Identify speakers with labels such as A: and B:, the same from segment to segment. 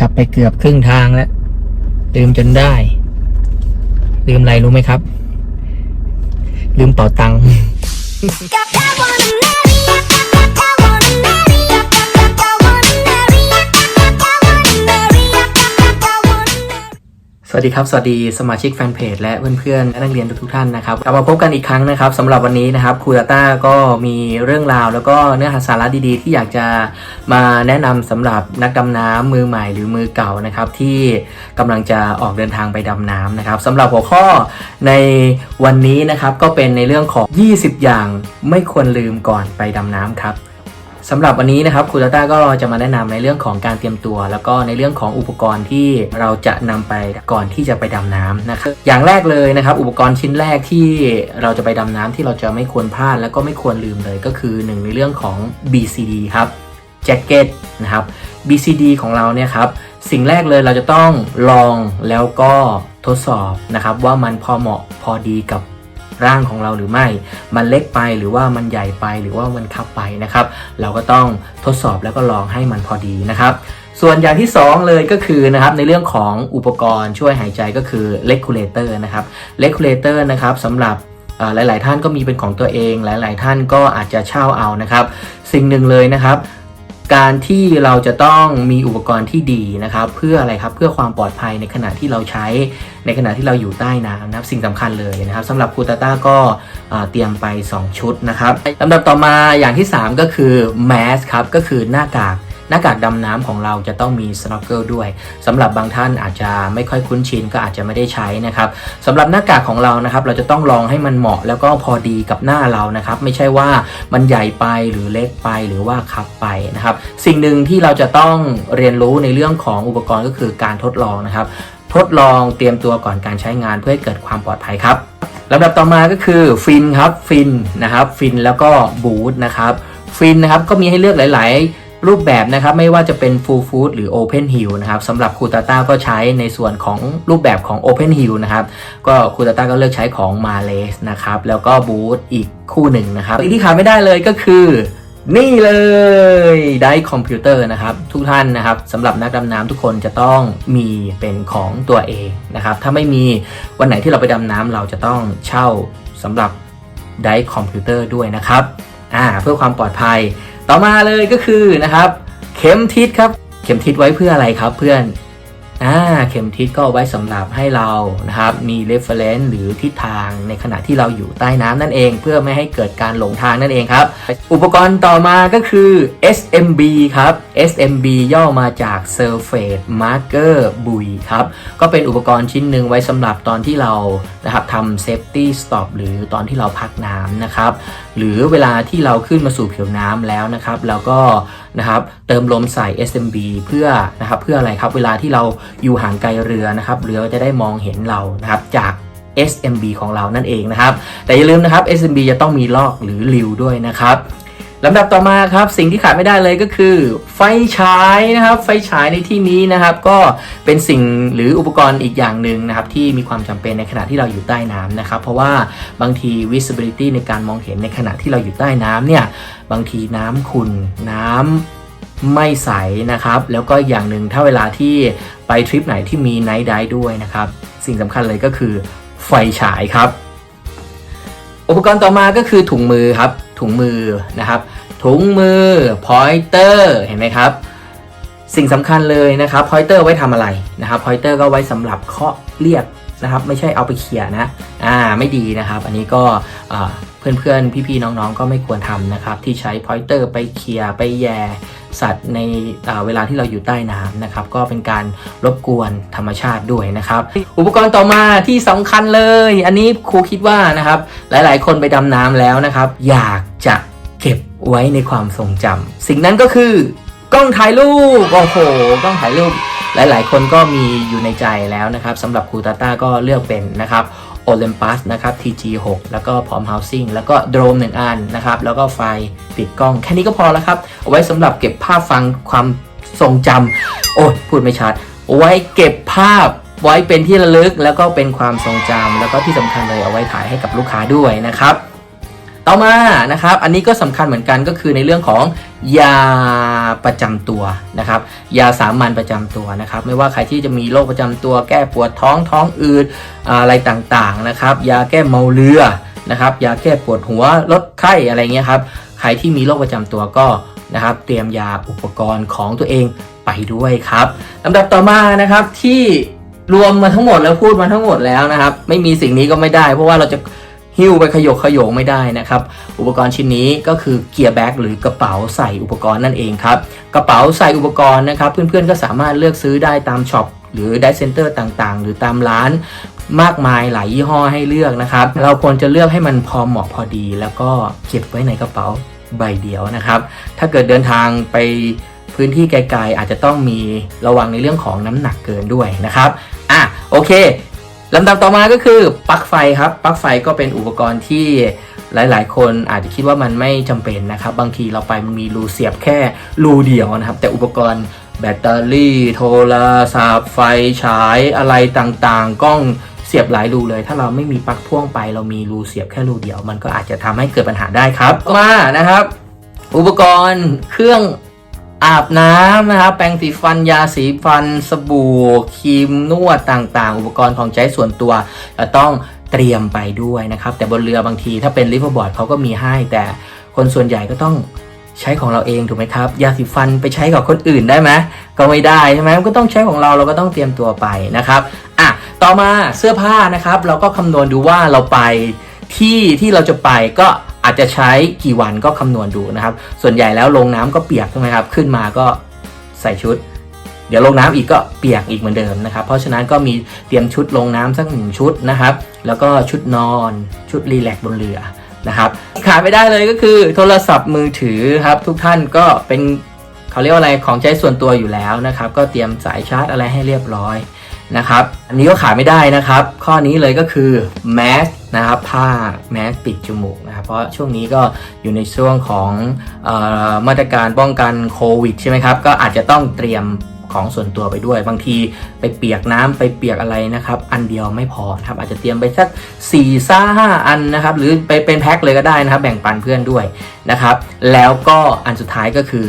A: ขับไปเกือบครึ่งทางแล้ว ลืมจนได้ ลืมอะไรรู้ไหมครับ ลืมเป๋าตังค์ สวัสดีครับ สวัสดีสมาชิกแฟนเพจและเพื่อนๆและนักเรียนทุกๆท่านนะครับกลับมาพบกันอีกครั้งนะครับสำหรับวันนี้นะครับครูตาต้าก็มีเรื่องราว แล้วก็เนื้อหาสาระดีๆ ที่อยากจะมาแนะนำสำหรับนักดำน้ำมือใหม่หรือมือเก่านะครับที่กำลังจะออกเดินทางไปดำน้ำนะครับสำหรับหัวข้อในวันนี้นะครับก็เป็นในเรื่องของ 20 อย่างไม่ควรลืมก่อนไปดำน้ำครับ สำหรับวันนี้นะครับครูตาต้าก็จะมาแนะนำในเรื่องของการเตรียมตัว แล้วก็ในเรื่องของอุปกรณ์ที่เราจะนำไปก่อนที่จะไปดำน้ำนะครับอย่างแรกเลยนะครับ อุปกรณ์ชิ้นแรกที่เราจะไปดำน้ำที่เราจะไม่ควรพลาดแล้วก็ไม่ควรลืมเลยก็คือหนึ่งในเรื่องของ BCD ครับแจ็คเก็ตนะครับ BCD ของเราเนี่ยครับสิ่งแรกเลยเราจะต้องลองแล้วก็ทดสอบนะครับว่ามันพอเหมาะพอดีกับ ร่างของเราหรือไม่ มันเล็กไปหรือว่ามันใหญ่ไปหรือว่ามันคับไปนะครับ เราก็ต้องทดสอบแล้วก็ลองให้มันพอดีนะครับส่วนอย่างที่ 2 เลยก็คือนะครับในเรื่องของอุปกรณ์ช่วยหายใจก็คือ regulator นะครับ regulator นะครับสำหรับหลาย ๆ ท่านก็มีเป็นของตัวเอง หลาย ๆ ท่านก็อาจจะเช่าเอานะครับ สิ่งหนึ่งเลยนะครับ การที่เราจะต้องมีอุปกรณ์ที่ดีนะครับ เพื่ออะไรครับเพื่อความปลอดภัยในขณะที่เราใช้ในขณะที่เราอยู่ใต้น้ำนะครับสิ่งสำคัญเลยนะครับสำหรับคูตาต้าก็เอ่อเตรียมไป 2 ชุดนะครับลำดับต่อมาอย่างที่ 3 ก็คือแมสครับก็คือหน้ากาก หน้ากากดำน้ำของเราจะต้องมี snorkel ด้วยสำหรับบางท่านอาจจะไม่ค่อยคุ้นชินก็อาจจะไม่ได้ใช้นะครับสำหรับหน้ากากของเรานะครับ เราจะต้องลองให้มันเหมาะแล้วก็พอดีกับหน้าเรานะครับ ไม่ใช่ว่ามันใหญ่ไปหรือเล็กไปหรือว่าคับไปนะครับ สิ่งหนึ่งที่เราจะต้องเรียนรู้ในเรื่องของอุปกรณ์ก็คือการทดลองนะครับ ทดลองเตรียมตัวก่อนการใช้งานเพื่อให้เกิดความปลอดภัยครับลำดับต่อมาก็คือฟินครับฟินนะครับฟินแล้วก็บูทนะครับฟินนะครับก็มีให้เลือกหลายๆ รูปแบบนะครับไม่ว่าจะเป็น Full Food หรือ Open Hill นะครับสำหรับคูตาต้าก็ใช้ในส่วนของรูปแบบของ Open Hill นะครับก็คูตาต้าก็เลือกใช้ของ m a l e s นะครับแล้วก็บูทอีกคู่หนึ่งนะครับอีกที่ขาดไม่ได้เลยก็คือนี่เลยได้คอมพิวเตอร์นะครับ ทุกท่านนะครับสำหรับนักดำน้ำทุกคนจะต้องมีเป็นของตัวเองนะครับ ถ้าไม่มีวันไหนที่เราไปดำน้ำเราจะต้องเช่าสำหรับได้คอมพิวเตอร์ด้วยนะครับอ่าเพื่อความปลอดภัย ต่อมาเลยก็คือนะครับ เข็มทิศครับ เข็มทิศไว้เพื่ออะไรครับเพื่อนอ่าเข็มทิศก็ไว้สำหรับให้เรานะครับมี reference หรือทิศทางในขณะที่เราอยู่ใต้น้ำนั่นเอง เพื่อไม่ให้เกิดการหลงทางนั่นเองครับ อุปกรณ์ต่อมาก็คือ SMB ครับ SMB ย่อมาจาก Surface Marker Buoy ครับ ก็เป็นอุปกรณ์ชิ้นหนึ่งไว้สำหรับตอนที่เรานะครับทำ Safety Stop หรือตอนที่เราพักน้ำนะครับหรือเวลาที่เราขึ้นมาสู่ผิวน้ำแล้วนะครับเราก็นะครับเติมลมใส่ SMB เพื่อนะครับเพื่ออะไรครับเวลาที่เราอยู่ห่างไกลเรือนะครับเรือจะได้มองเห็นเรานะครับจาก SMB ของเรานั่นเองนะครับ แต่อย่าลืมนะครับ SMB จะต้องมีลอกหรือริวด้วยนะครับ ลำดับต่อมาครับสิ่งที่ขาดไม่ได้เลยก็คือ ไฟฉายนะครับ ไฟฉายในที่นี้นะครับ ก็เป็นสิ่งหรืออุปกรณ์อีกอย่างหนึ่งนะครับ ที่มีความจำเป็นในขณะที่เราอยู่ใต้น้ำนะครับ เพราะว่าบางที visibility ในการมองเห็นในขณะที่เราอยู่ใต้น้ำเนี่ยบางทีน้ำขุ่นน้ำไม่ใสนะครับ แล้วก็อย่างหนึ่งถ้าเวลาที่ไปทริปไหนที่มีไนท์ไดด้วยนะครับ สิ่งสำคัญเลยก็คือไฟฉายครับ อุปกรณ์ต่อมาก็คือถุงมือครับ ถุงมือนะครับ ถุงมือพอยเตอร์เห็นไหมครับ สิ่งสำคัญเลยนะครับพอยเตอร์ไว้ทำอะไรนะครับพอยเตอร์ก็ไว้สำหรับเคาะเรียก นะครับไม่ใช่เอาไปเขี่ยนะอ่าไม่ดีนะครับ อันนี้ก็อ่าเพื่อนๆ พี่ๆ น้องๆ ก็ไม่ควรทำนะครับ ที่ใช้พอยเตอร์ไปเขี่ยไปแย่สัตว์ในเวลาที่เราอยู่ใต้น้ำนะครับ ก็เป็นการรบกวนธรรมชาติด้วยนะครับ อุปกรณ์ต่อมาที่สำคัญเลย อันนี้ครูคิดว่านะครับ หลายๆ คนไปดำน้ำแล้วนะครับ อยากจะเก็บไว้ในความทรงจำสิ่งนั้นก็คือกล้องถ่ายรูปโอ้โหกล้องถ่ายรูป หลาย ๆ คนก็มีอยู่ในใจแล้วนะครับสำหรับคูตาต้าก็เลือกเป็นนะครับ Olympus นะครับ TG6 แล้วก็พร้อม Housing แล้วก็โดรมหนึ่งอันนะครับ แล้วก็ไฟติดกล้อง แค่นี้ก็พอแล้วครับ เอาไว้สำหรับเก็บภาพฟังความทรงจำโอ้พูดไม่ชัด เอาไว้เก็บภาพไว้เป็นที่ระลึก แล้วก็เป็นความทรงจำแล้วก็ที่สำคัญเลยเอาไว้ถ่ายให้กับลูกค้าด้วยนะครับ ต่อมานะครับ อันนี้ก็สำคัญเหมือนกันก็คือในเรื่องของยาประจำตัวนะครับ ยาสามัญประจำตัวนะครับ ไม่ว่าใครที่จะมีโรคประจำตัว แก้ปวดท้องท้องอืดอะไรต่างๆนะครับ ยาแก้เมาเรือนะครับยาแก้ปวดหัวลดไข้อะไรเงี้ยครับใครที่มีโรคประจำตัวก็นะครับ เตรียมยาอุปกรณ์ของตัวเองไปด้วยครับลำดับต่อมานะครับที่รวมมาทั้งหมดแล้วพูดมาทั้งหมดแล้วนะครับ ไม่มีสิ่งนี้ก็ไม่ได้ เพราะว่าเราจะ หิ้วไปขยกขยงไม่ได้นะครับ อุปกรณ์ชิ้นนี้ก็คือเกียร์แบ็กหรือกระเป๋าใส่อุปกรณ์นั่นเองครับ กระเป๋าใส่อุปกรณ์นะครับ เพื่อนๆก็สามารถเลือกซื้อได้ตามช็อปหรือไดเซ็นเตอร์ต่างๆ หรือตามร้านมากมายหลายยี่ห้อให้เลือกนะครับ เราควรจะเลือกให้มันพอเหมาะพอดี แล้วก็เก็บไว้ในกระเป๋าใบเดียวนะครับ ถ้าเกิดเดินทางไปพื้นที่ไกลๆอาจจะต้องมีระวังในเรื่องของน้ำหนักเกินด้วยนะครับ อะโอเค ลำดับต่อมาก็คือปลั๊กไฟครับปลั๊กไฟก็เป็นอุปกรณ์ที่หลาย ๆ คนอาจจะคิดว่ามันไม่จำเป็นนะครับ บางทีเราไปมันมีรูเสียบแค่รูเดียวนะครับ แต่อุปกรณ์แบตเตอรี่ โทรศัพท์ไฟฉายอะไรต่างๆ กล้องเสียบหลายรูเลย ถ้าเราไม่มีปลั๊กพ่วงไป เรามีรูเสียบแค่รูเดียว มันก็อาจจะทำให้เกิดปัญหาได้ครับมานะครับ อุปกรณ์เครื่อง อาบน้ำนะครับ แปรงสีฟันยาสีฟัน สบู่ครีมนวดต่างๆ อุปกรณ์ของใช้ส่วนตัวจะต้องเตรียมไปด้วยนะครับ แต่บนเรือบางทีถ้าเป็นลิฟต์บอร์ดเขาก็มีให้ แต่คนส่วนใหญ่ก็ต้องใช้ของเราเองถูกไหมครับ ยาสีฟันไปใช้กับคนอื่นได้ไหมก็ไม่ได้ใช่ไหมก็ต้องใช้ของเราเราก็ต้องเตรียมตัวไปนะครับอะต่อมาเสื้อผ้านะครับ เราก็คำนวณดูว่าเราไปที่ที่เราจะไปก็ อาจจะใช้กี่วันก็คำนวณดูนะครับ ส่วนใหญ่แล้วลงน้ำก็เปียกใช่ไหมครับ ขึ้นมาก็ใส่ชุด เดี๋ยวลงน้ำอีกก็เปียกอีกเหมือนเดิมนะครับ เพราะฉะนั้นก็มีเตรียมชุดลงน้ำสักหนึ่งชุดนะครับ แล้วก็ชุดนอนชุดรีแลกซ์บนเรือนะครับขาดไม่ได้เลยก็คือโทรศัพท์มือถือครับ ทุกท่านก็เป็นเขาเรียกว่าอะไรของใช้ส่วนตัวอยู่แล้วนะครับ ก็เตรียมสายชาร์จอะไรให้เรียบร้อยนะครับ อันนี้ก็ขาดไม่ได้นะครับ ข้อนี้เลยก็คือแมส นะครับผ้าแมสปิดจมูกนะครับเพราะช่วงนี้ก็อยู่ในช่วงของออมาตรการป้องกันโควิดใช่ไหมครับก็อาจจะต้องเตรียมของส่วนตัวไปด้วย บางทีไปเปียกน้ำไปเปียกอะไรนะครับ อันเดียวไม่พอครับอาจจะเตรียมไปสัก4ี่ซ่าห้าอันนะครับ หรือไปเป็นแพ็คเลยก็ได้นะครับ แบ่งปันเพื่อนด้วยนะครับ แล้วก็อันสุดท้ายก็คือ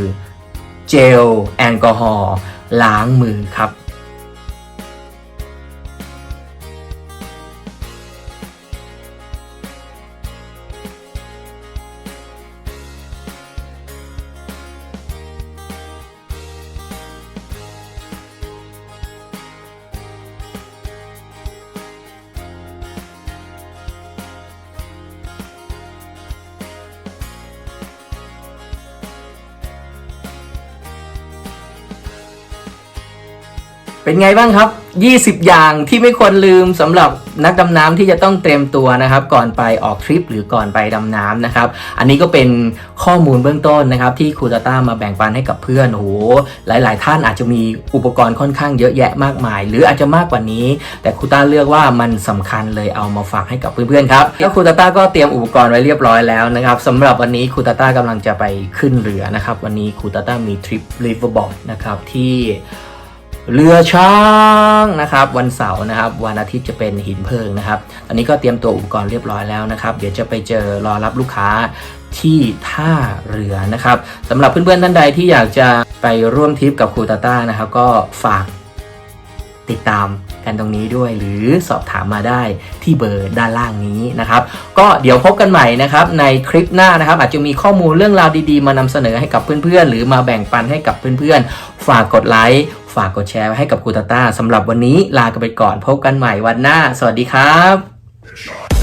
A: เจลแอลกอฮอล์ล้างมือครับ เป็นไงบ้างครับ 20 อย่างที่ไม่ควรลืมสำหรับนักดำน้ำที่จะต้องเตรียมตัวนะครับ ก่อนไปออกทริปหรือก่อนไปดำน้ำนะครับ อันนี้ก็เป็นข้อมูลเบื้องต้นนะครับ ที่ครูตาต้ามาแบ่งปันให้กับเพื่อนโอ้โหหลาย ๆ ท่านอาจจะมีอุปกรณ์ค่อนข้างเยอะแยะมากมาย หรืออาจจะมากกว่านี้ แต่ครูต้าเลือกว่ามันสำคัญเลยเอามาฝากให้กับเพื่อน ๆ ครับแล้วครูตาต้าก็เตรียมอุปกรณ์ไว้เรียบร้อยแล้วนะครับสำหรับวันนี้ครูตาต้ากำลังจะไปขึ้นเรือนะครับ วันนี้ครูตาต้ามีทริปลิเวอร์บอร์ดนะครับที่ เรือช้างนะครับ วันเสาร์นะครับ วันอาทิตย์จะเป็นหินเพลิงนะครับ ตอนนี้ก็เตรียมตัวอุปกรณ์เรียบร้อยแล้วนะครับ เดี๋ยวจะไปเจอรอรับลูกค้าที่ท่าเรือนะครับสำหรับเพื่อนๆท่านใดที่อยากจะไปร่วมทริปกับครูตาต้านะครับ ก็ฝากติดตามกันตรงนี้ด้วยหรือสอบถามมาได้ที่เบอร์ด้านล่างนี้นะครับ ก็เดี๋ยวพบกันใหม่นะครับในคลิปหน้านะครับ อาจจะมีข้อมูลเรื่องราวดีๆ มานำเสนอให้กับเพื่อนๆ หรือมาแบ่งปันให้กับเพื่อนๆ ฝากกดไลค์ ฝากกดแชร์ไว้ให้กับครูตาต้าสำหรับวันนี้ลากันไปก่อนพบกันใหม่วันหน้า สวัสดีครับ